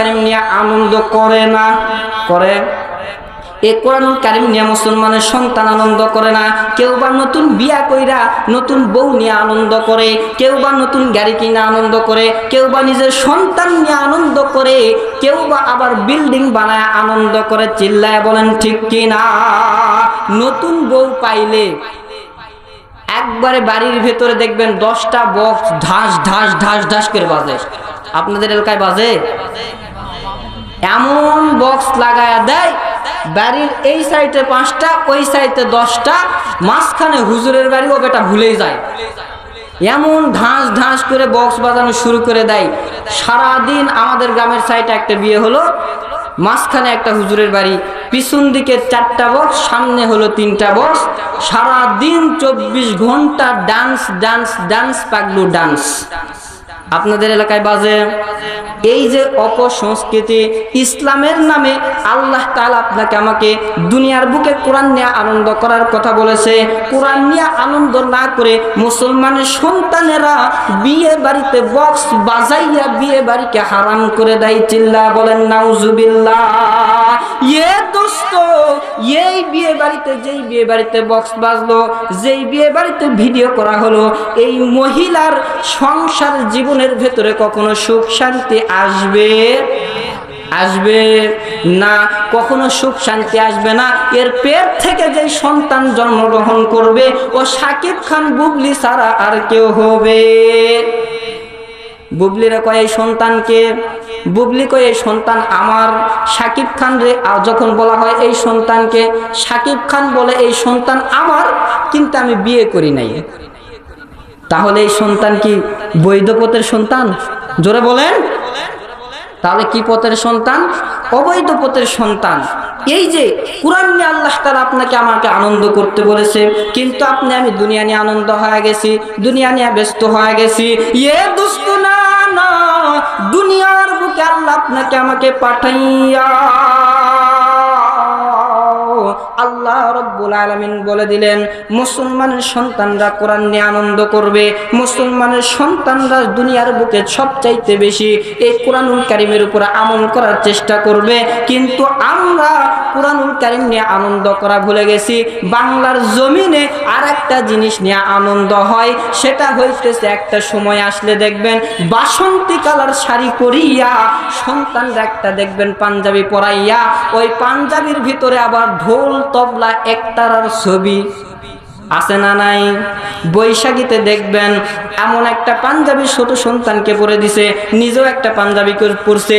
কারিম নিয়ে আনন্দ করে না, করে। এ কোরআনুল কারিম নিয়ে মুসলমানের সন্তান আনন্দ করে না, কেউ বা নতুন বিয়া কইরা নতুন বউ নিয়ে আনন্দ করে, কেউ বা নতুন গাড়ি কিনে আনন্দ করে, কেউ বা নিজের সন্তান নিয়ে আনন্দ করে, কেউ বা আবার বিল্ডিং বানায় আনন্দ করে, চিল্লায় বলেন ঠিক কি না নতুন বউ পাইলে একবারে বাড়ির ভেতরে দেখবেন দশটা বক্স ঢাস ঢাস ঢাস ঢাস করে বাজে। আপনাদের এলাকায় বাজে? এমন বক্স লাগায়া দেয়, বাড়ির এই সাইডে পাঁচটা, ওই সাইডে দশটা, মাঝখানে হুজুরের বাড়ি, ও বেটা ভুলেই যায়। এমন ঢাস ধাঁস করে বক্স বাজানো শুরু করে দেয়। সারাদিন আমাদের গ্রামের সাইডে একটা বিয়ে হলো, মাঝখানে একটা হুজুরের বাড়ি, পিছন দিকে চারটা বক্স সামনে হলো তিনটা বক্স সারাদিন চব্বিশ ঘণ্টা dance dance dance Paglu dance আপনাদের এলাকায় বাজে? এই যে অপসংস্কৃতি, ইসলামের নামে আল্লাহ তাআলা আপনাকে আমাকে দুনিয়ার বুকে কোরআন নিয়ে আনন্দ করার কথা বলেছে। কোরআন নিয়ে আনন্দ না করে মুসলমানের সন্তানেরা বিয়ে বাড়িতে বক্স বাজাইয়া বিয়ে বাড়িকে হারাম করে দেয়, চিল্লা বলেন, নাউজুবিল্লাহ। এ দোস্ত এই বিয়ে বাড়িতে, যেই বিয়ে বাড়িতে বক্স বাজলো, যেই বিয়ে বাড়িতে ভিডিও করা হলো, এই মহিলার সংসার জীবনের ভেতরে কখনো সুখ শান্তি আসবে? আসবে না, কখনো সুখ শান্তি আসবে না। এর পেট থেকে যেই সন্তান জন্মগ্রহণ করবে, ও সাকিব খান বুবলি ছাড়া আর কেউ হবে। বুবলিরা কয় এই সন্তানকে? বুবলি কয় এই সন্তান আমার, সাকিব খান রে। যখন বলা হয়, এই সন্তানকে সাকিব খান বলে, এই সন্তান আমার, কিন্তু আমি বিয়ে করি নাই। তাহলে এই সন্তান কি বৈধ পথের সন্তান? জোরে বলেন। তাহলে কি পথের সন্তান? অবৈধ পথের সন্তান। এই যে, কোরআন নিয়ে আল্লাহ তারা আপনাকে আমাকে আনন্দ করতে বলেছে, কিন্তু আপনি, আমি দুনিয়া নিয়ে আনন্দ হয়ে গেছি, দুনিয়া নিয়ে ব্যস্ত হয়ে গেছি। এ দুস্থ না না! দুনিয়ার বুকে আল্লাহ আপনাকে আমাকে পাঠাইয়া আল্লাহ রব্বুল আলমিন বলে দিলেন মুসলমানের সন্তানরা কোরআন নিয়ে আনন্দ করবে মুসলমানের সন্তানরা দুনিয়ার বুকে সবচাইতে বেশি এই কোরআনুল কারিমের উপর আমল করার চেষ্টা করবে, কিন্তু আমরা কোরআনুল কারিম নিয়ে আনন্দ করা ভুলে গেছি। বাংলার জমিনে আর একটা জিনিস নিয়ে আনন্দ হয়, সেটা হইতেছে একটা সময় আসলে দেখবেন বাসন্তী কালার শাড়ি পরিয়া সন্তানরা একটা দেখবেন পাঞ্জাবি পরাইয়া, ওই পাঞ্জাবির ভিতরে আবার ঢোল, তবলা, একতারার ছবি আছে না নাই? বৈশাখীতে দেখবেন এমন একটা পাঞ্জাবি ছোট সন্তানকে পরে দিছে, নিজেও একটা পাঞ্জাবি পরছে।